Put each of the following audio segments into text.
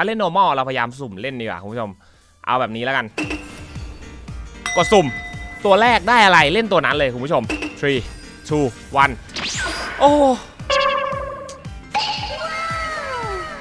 ถ้าเล่น normal เราพยายามสุ่มเล่นดีกว่าคุณผู้ชม เอาแบบนี้แล้วกัน กดสุ่ม ตัวแรกได้อะไรเล่นตัวนั้นเลยคุณผู้ชม3 2 1โอ้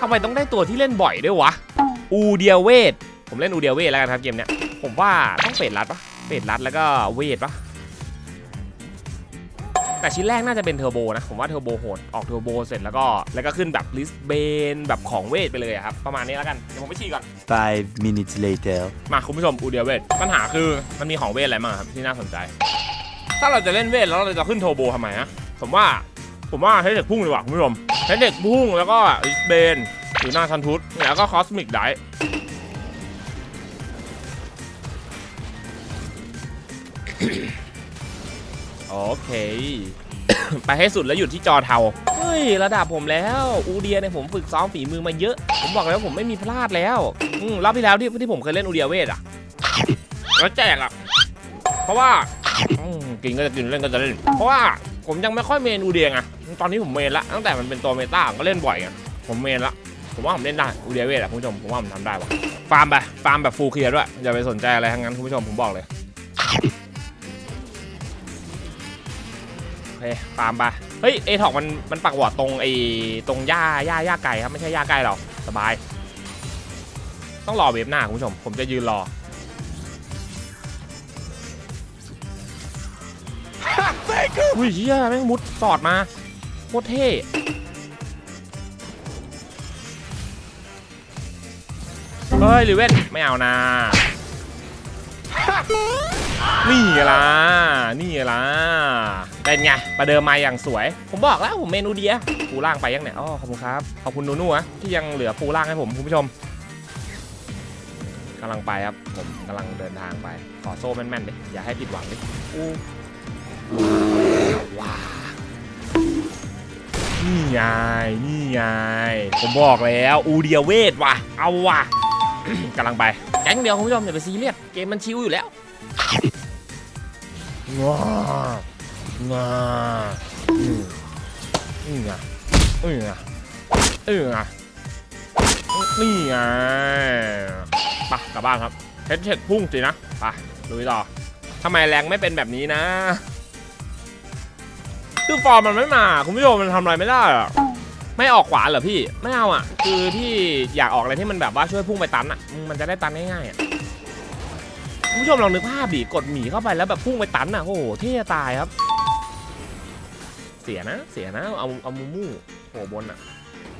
ทำไมต้องได้ตัวที่เล่นบ่อยด้วยวะ อูเดียเวท ผมเล่นอูเดียเวทแล้วกันครับเกมเนี้ย ผมว่าต้องเฟดรัดปะเฟดรัดแล้วก็เวทปะ แต่ชิ้นแรกน่าจะเป็นเทอร์โบนะ ผมว่าเทอร์โบโหด ออกเทอร์โบเสร็จแล้วก็ แล้วก็ขึ้นแบบลิสเบนแบบของเวทไปเลยอะครับ ประมาณนี้แล้วกัน เดี๋ยวผมไปฉี่ก่อน Five minutes later. มาคุณผู้ชมอูเดียเวท ปัญหาคือมันมีของเวทอะไรบ้างครับที่น่าสนใจ ถ้าเราจะเล่นเวทแล้วเราจะขึ้นเทอร์โบทำไมนะผมว่าผมว่าใช้เด็กพุ่งดีกว่าคุณผู้ชมใช้เด็กพุ่งแล้วก็ลิสเบนหรือหน้าชันทุตแล้วก็คอสมิกไดโอเค ไปให้สุดแล้วหยุดที่จอเทา เฮ้ย ระดับผมแล้ว อูเดียเนี่ยผมฝึกซ้อมฝีมือมาเยอะ ผมบอกแล้วผมไม่มีพลาดแล้วอืมรอบที่แล้วที่ที่ผมเคยเล่นอูเดียเวทอะแล้วแจกอะเพราะว่าอืมกินก็จะกินเล่นก็จะเล่น เพราะว่าผมยังไม่ค่อยเมนอูเดียไงตอนนี้ผมเมนละตั้งแต่มันเป็นตัวเมตาผมก็เล่นบ่อยไงผมเมนละผมว่าผมเล่นได้อูเดียเวทอะคุณผู้ชมผมว่าผมทำได้ว่ะฟาร์มไปฟาร์มแบบฟูลเคลียร์ด้วยอย่าไปสนใจอะไรทั้งนั้นคุณผู้ชมผมบอกเลย อเคตามไปเฮ้ยเอทอกมันมันปักหวอดตรงไอ้ตรงหญ้าหญ้าหญ้าไก่ครับไม่ใช่หญ้าไก่หรอกสบาย ต้องรอเวฟหน้าคุณผู้ชม ผมจะยืนรออุ้ยเฮียแม่งมุดสอดมาโคตรเท่เฮ้ยลิเว่นไม่เอานะ นี่ไงล่ะ นี่ไงล่ะ เป็นไง ประเดิมมาอย่างสวย ผมบอกแล้วผมเมนูเดียปูล่างไปยังเนี่ยอ๋อขอบคุณครับ ขอบคุณนูนูอะที่ยังเหลือปูล่างให้ผมคุณผู้ชมกำลังไปครับ ผมกำลังเดินทางไป ขอโซ่แม่นๆดิอย่าให้ผิดหวังดิอู้ว้านี่ไง นี่ไง ผมบอกแล้ว อูเดียเวทว่ะ เอาว่ะ กำลังไปแก๊งเดียวคุณผู้ชมอย่าไปซีเรียสเกมมันชิวอยู่แล้วงองออืมอืมอะอืมอะอืมอะนี่ไงไปะกลับบ้านครับเฮดเช็คพุ่งสินะไปลุยต่อทำไมแรงไม่เป็นแบบนี้นะคือฟอร์มมันไม่มา คุณผู้ชมมันทำอะไรไม่ได้อะ ไม่ออกขวาเหรอพี่ ไม่เอาอะ คือที่อยากออกอะไรที่มันแบบว่าช่วยพุ่งไปตันอะ มันจะได้ตันง่ายๆอะคุณผู้ชมลองนึกภาพดิกดหมีเข้าไปแล้วแบบพุ่งไปตันอะโอ้โหเท่ตายครับ เสียนะเสียนะเอาเอามูมูโหบนอะ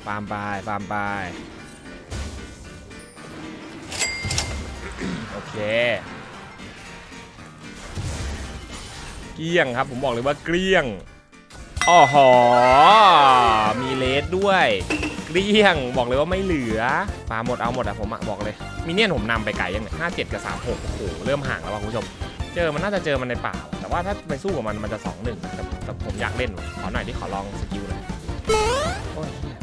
ฟาร์มไปฟาร์มไปโอเคเกลี้ยงครับผมบอกเลยว่าเกลี้ยง อ้อหอมีเลสด้วยเกลี้ยงบอกเลยว่าไม่เหลือปลาหมดเอาหมดอะผมอะบอกเลยมิเนี่ยนผมนำไปไกลยังเนี่ยห้าเจ็ดกับสามหกโอ้โหเริ่มห่างแล้วว่ะคุณผู้ชม เจอมันน่าจะเจอมันในป่า แต่ว่าถ้าไปสู้กับมันมันจะสองหนึ่งแต่ผมอยากเล่นวะขอหน่อยที่ขอลองสกิลหน่อยโอ้ยเหี้ย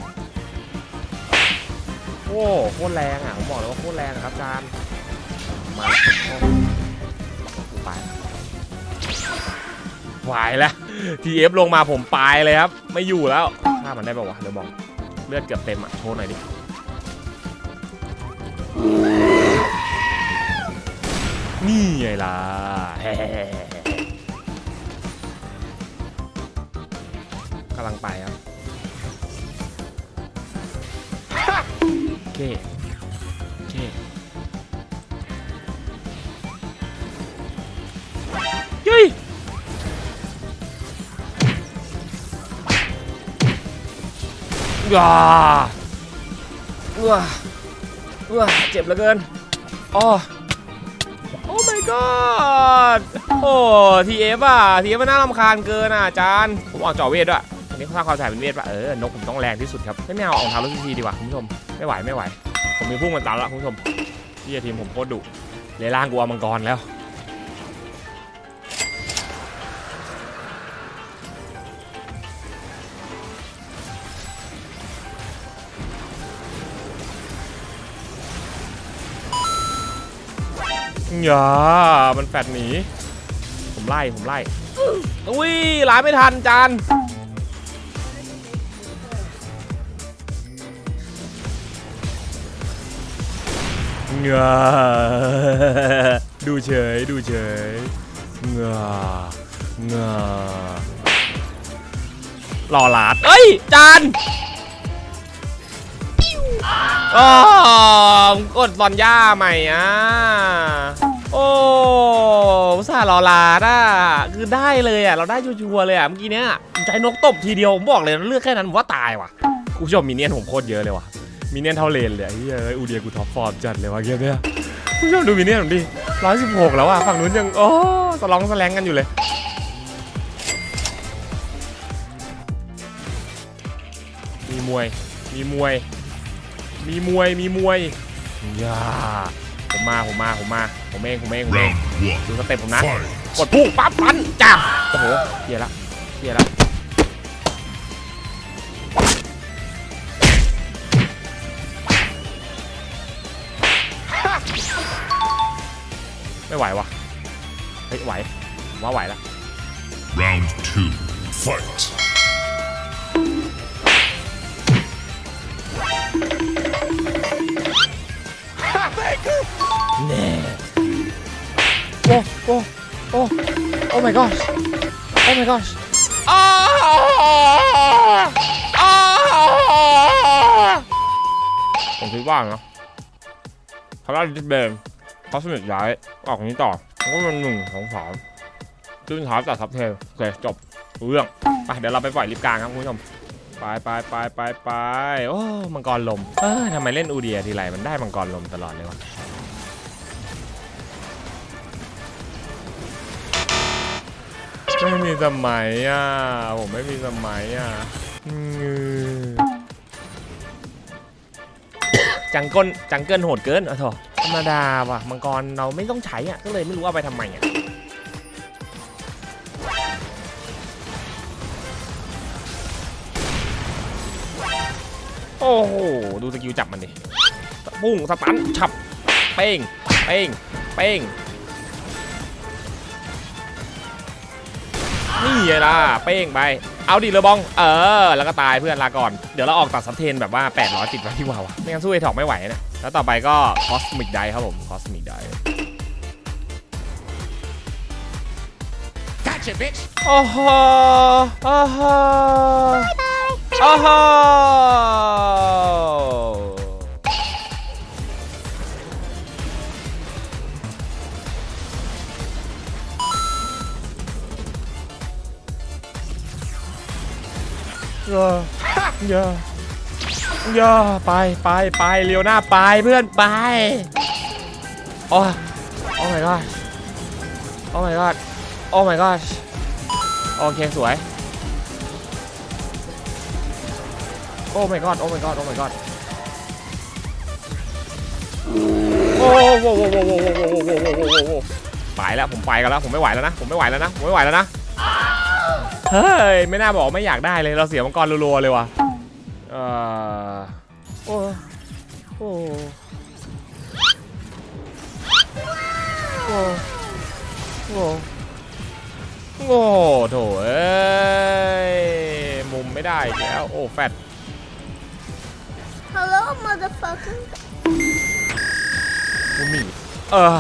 โอ้โคตรแรงอะผมบอกเลยว่าโคตรแรงครับจานมาไป ไหวแล้วทีเอฟลงมาผมปลายเลยครับ ไม่อยู่แล้วฆ่ามันได้ป่าวะเดี๋ยวบอกเลือดเกือบเต็มอะโชว์หน่อยดินี่ไงล่ะกำลังไปครับโอเค ว้าว้าว้าเจ็บเหลือเกินอ๋อโอ้ my god โอ้ทีเอฟอะทีเอฟมันน่ารำคาญเกินอะอาจารย์ผมออกจ่อเวทด้วยอันนี้เขาสร้างความสายเป็นเวทป่ะเออนกผมต้องแรงที่สุดครับไม่ไม่เอาออกเท้ารถทีดีกว่าคุณผู้ชมไม่ไหวไม่ไหว ผมมีพุ่งมันตามแล้วคุณผู้ชมที่ทีมผมโคตรดุเลยล่างกูเอามังกรแล้ว อย่ามันแฟดหนี ผมไล่ ผมไล่ อุ้ยหลายไม่ทันจานเงาดูเฉย ดูเฉยเงาเงาหล่อหลาด เอ้ย จานอ๋อกดซอนย่าใหม่อะ โอ้อุตส่าห์หล่อลาดอะคือได้เลยอะ เราได้ชัวร์ๆเลยอะ เมื่อกี้เนี้ยใจนกตบทีเดียว ผมบอกเลยเลือกแค่นั้นผมว่าตายว่ะคุณผู้ชมมีเนียนผมโคตรเยอะเลยว่ะ มีเนียนเท่าเลนเลยอ้เฮ้ยอูเดียกูท็อปฟอร์มจัดเลยว่ะเกมเนี้ยคุณผู้ชมดูมีเนียนผมดิร้อยสิบหกแล้วอะ ฝั่งนู้นยัง โอ้สลองสแลงกันอยู่เลยมีมวย มีมวย มีมวย มีมวยอย่า ผมมาผมมาผมมาผมเองผมเองผมเอง Round one. ดูสเต็ปผมนะ Fight. กดพุ่งปั๊บฟันจับโอ้โหเฮียละเฮียละไม่ไหววะเฮ้ยไหวผมว่าไหวละ Round two. Fight. แน่โอ้โอ้โอ้โอ้ my gosh โอ้ my gosh อ้าวอ้าวผมคิดว่านะเขาได้ดิสเบนเขาสนิทย้ายออกนี้ต่อมันก็เป็นหนึ่งสองสามขึ้นท้ายตัดทับเทลโอเคจบรู้เรื่องไปเดี๋ยวเราไปปล่อยลิฟต์กลางครับคุณผู้ชมไปไปไปไปไปโอ้มังกรลมเออทำไมเล่นอูเดียทีไรมันได้มังกรลมตลอดเลยวะ ไม่มีสมัยอะ ผมไม่มีสมัยอะอืมจังก้นจังเกิลโหดเกินอะโถธรรมดาว่ะมังกรเราไม่ต้องใช้อะ ก็เลยไม่รู้เอาไปทำไมอะโอ้โห ดูสกิลจับมันดิ ปุ้งสตันฉับ เป้ง เป้ง เป้ง นี่ไงล่ะ เป้งไป เอาดิเลอบอง เออ แล้วก็ตายเพื่อนลาก่อน เดี๋ยวเราออกตัดซับเทนแบบว่า800ติดไว้ที่ว่าวะไม่งั้นสู้ไอ้ถอกไม่ไหวนะ แล้วต่อไปก็คอสมิกไดครับผมคอสมิกได Gotcha, bitch. โอ้โหโอ้โหโอ้โห เยอเยอะเยอะไปไปไปเร็วหน้าไปเพื่อนไปโอ้โอ้ my god โอ้ my god โอ้ my god โอเคสวยโอ้ my god โอ้ my god โอ้ my god โอ้โหโอ้โหโอ้โหโอ้โหโอ้โหโอ้โหไปแล้วผมไปกันแล้วผมไม่ไหวแล้วนะผมไม่ไหวแล้วนะผมไม่ไหวแล้วนะ เฮ้ย ไม่น่าบอกไม่อยากได้เลย เราเสียมังกรรัวๆเลยว่ะเออโอ้โอ้โอ้โอ้โง่โถเอ้ย มุมไม่ได้อีกแล้ว โอ้แฟด Hello, motherfucker. มุมหมีเออ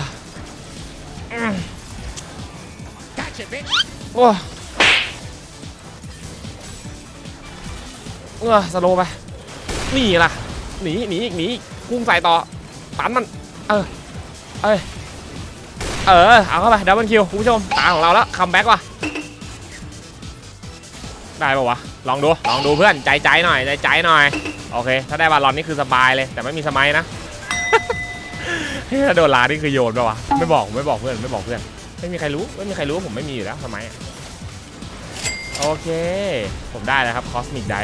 Gotcha, bitch. โอ้ เออสโลไปนี่ล่ะหนีหนีอีกหนีอีกพุ่งใส่ต่อตันมัน เออเอ้ยเออเอาเข้าไปดับเบิลคิวคุณผู้ชมตาของเราแล้วคัมแบ็กว่ะได้ปะวะลองดูลองดูเพื่อนใจใจหน่อยใจใจหน่อยโอเค ถ้าได้บาลอนนี่คือสบายเลย แต่ไม่มีสมัยนะเฮ้ยถ้าโดนลานี่คือโยนปะวะไม่บอกไม่บอกเพื่อนไม่บอกเพื่อน ไม่มีใครรู้ไม่มีใครรู้ว่าผมไม่มีอยู่แล้วสมัยโอเค ผมได้แล้วครับคอสมิกได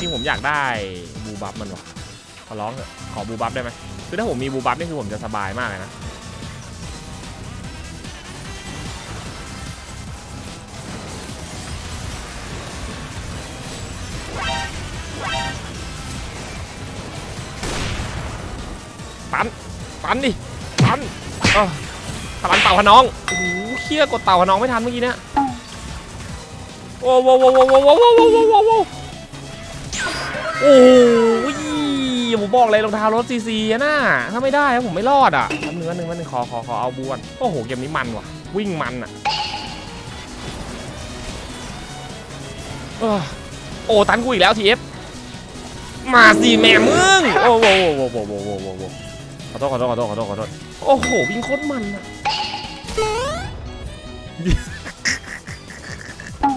จริงผมอยากได้บูบัฟมันวะขอร้องเถอะขอบูบัฟได้ไหมคือถ้าผมมีบูบัฟนี่คือผมจะสบายมากเลยนะตันตันดิตันเออพลันเต่าพน้องโอ้โหเคี้ยกดเต่าพน้องไม่ทันเมื่อกี้เนี่ยโอ้โหโว้โหโว้โหโว้โหโว้โหโว้โห โอ้โหผมผมบอกเลยรองเท้ารถซีซีนะถ้าไม่ได้ผมไม่รอดอะแป๊บนึงแป๊บนึงแป๊บนึงขอขอขอเอาบวนโอ้โหเกมนี้มันว่ะ วิ่งมันอะโอ้ตันกูอีกแล้วทีเอฟมาสิแม่มึงโอ้โหโอ้โหโอ้โหโอ้โหโอ้โหขอโทษขอโทษขอโทษขอโทษขอโทษโอ้โหวิ่งโคตรมันอะ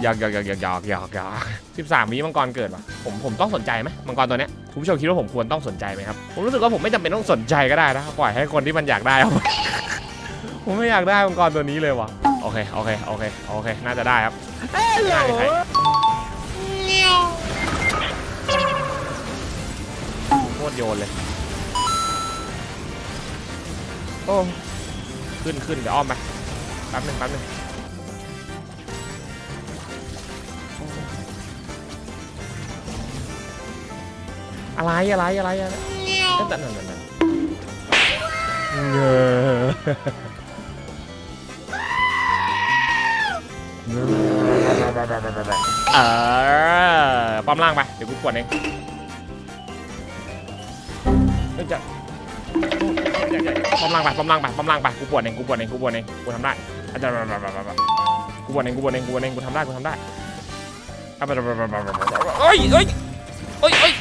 อยากอยากอยากอยากอยากอยากอยากสิบสามวิมังกรเกิดวะผมผมต้องสนใจไหมมังกรตัวเนี้ยคุณผู้ชมคิดว่าผมควรต้องสนใจไหมครับผมรู้สึกว่าผมไม่จำเป็นต้องสนใจก็ได้นะปล่อยให้คนที่มันอยากได้เอาผมไม่อยากได้มังกรตัวนี้เลยวะโอเคโอเคโอเคโอเคน่าจะได้ครับง่ายใครโคตรโยนเลยโอ้ขึ้นขึ้นเดี๋ยวอ้อมไปแป๊บหนึงแป๊บหนึง อะไรอะไรอะไรอะไรนั่นนั่นนั่นนั่นเงอเออปั๊มล่างไป เดี๋ยวกูกดเองเฮ้ยจะปั๊มล่างไปปั๊มล่างไปปั๊มล่างไป กูปวดเอง กูปวดเอง กูปวดเอง กูทำได้อาจจะกูปวดเอง กูปวดเอง กูปวดเอง กูทำได้ กูทำได้เอ้ยเอ้ยโอ้ยโอ้ย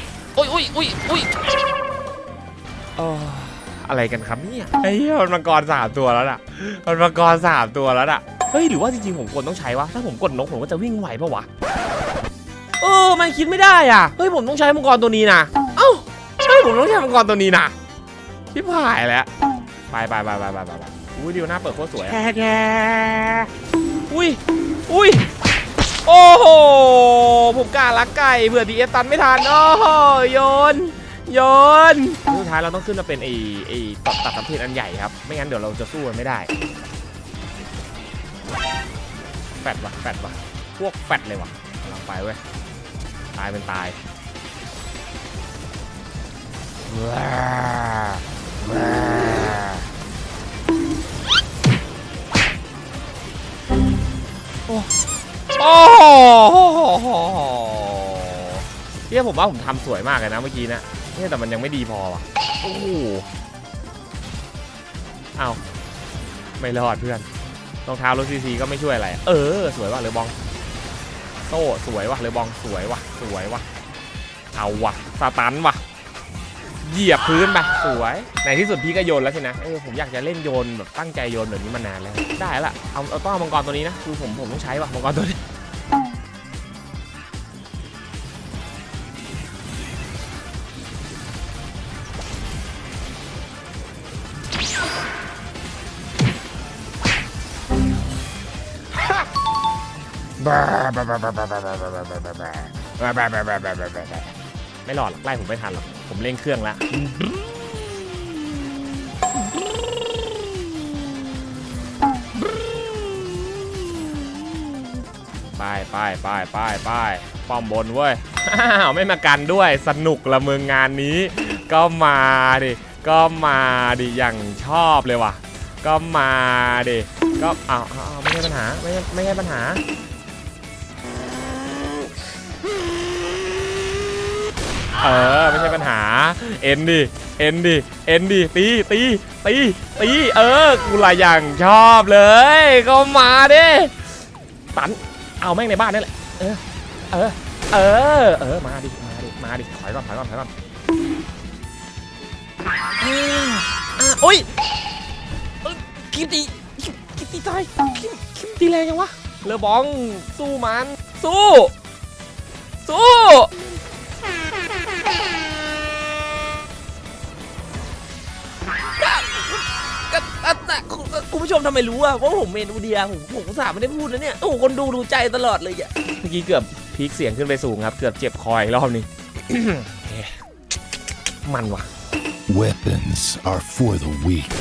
อ้ยโอ้ยอ้ยโอ้ยอะไรกันครับเนี่ยไอ้เหี้ยมันมังกรสามตัวแล้วน่ะมันมังกรสามตัวแล้วน่ะเฮ้ยหรือว่าจริงๆผมควรต้องใช้วะถ้าผมกดนกผมก็จะวิ่งไหวปะวะเออมันคิดไม่ได้อะเฮ้ยผมต้องใช้มังกรตัวนี้นะเอ้าใช่ผมต้องใช้มังกรตัวนี้นะที่ผายแล้วไปไปไปไปไปไปอุ้ยดิวหน้าเปิดโคตรสวยอะอุ้ยอุ้ยโอ้โห ผมกล้าลักไก่เผื่อดีเอฟตันไม่ทันโอ้โหโยน โยนสุดท้ายเราต้องขึ้นมาเป็นไอ้ไอ้ตัดตัดสำเพ็จอันใหญ่ครับ ไม่งั้นเดี๋ยวเราจะสู้กันไม่ได้แฟดว่ะแฟดว่ะพวกแฟดเลยว่ะกำลังไปเว้ย ตายเป็นตายว้าว้าโอ้ โอ้โหเนี่ยผมว่าผมทำสวยมากเลยนะเมื่อกี้นะเนี่ยแต่มันยังไม่ดีพอว่ะโอ้โหเอาไม่รอดเพื่อนรองเท้ารถซีซีก็ไม่ช่วยอะไร เออ สวยว่ะเรือบอง โต้สวยว่ะเรือบองสวยว่ะสวยว่ะเอาว่ะสตันว่ะเหยียบพื้นไปสวยในที่สุดพี่ก็โยนแล้วสินะเออผมอยากจะเล่นโยนแบบตั้งใจโยนแบบนี้มานานแล้วได้ละเอาเอาต้องเอามังกรตัวนี้นะคือผมผมต้องใช้ว่ะมังกรตัวนี้ ไม่หลอดหรอกไล่ผมไม่ทันหรอกผมเร่งเครื่องแล้วไปไปไปไปไปป้อมบนเว้ยอ้าวไม่มากันด้วยสนุกละเมึงงานนี้ ก็มาดิก็มาดิอย่างชอบเลยว่ะ ก็มาดิก็อ้าวอ้าวไม่ใช่ปัญหาไม่ใช่ไม่ใช่ปัญหา เออ ไม่ใช่ปัญหา เอ็นดิ เอ็นดิ เอ็นดิ ตี ตี ตี ตี เออ กูละอย่างชอบเลย ก็มาดิตัน เอาแม่งในบ้านนี่แหละ เออ เออ เออ เออ มาดิ มาดิ มาดิ ถอยก่อน ถอยก่อน ถอยก่อนโอ้ยเอ้ยคิมตีคิมคิมตีตายคิมคิมตีแรงยังวะเลอบอง สู้มัน สู้ สู้ ทำไมรู้อะว่าผมเมนูเดียผมผมอุตสาห์ไม่ได้พูดนะเนี่ยโอ้โหคนดูดูใจตลอดเลยอะเมื่อกี้เกือบพีคเสียงขึ้นไปสูงครับ เกือบเจ็บคออีกรอบหนึงโอเคมันว่ะ Weapons are for the weak.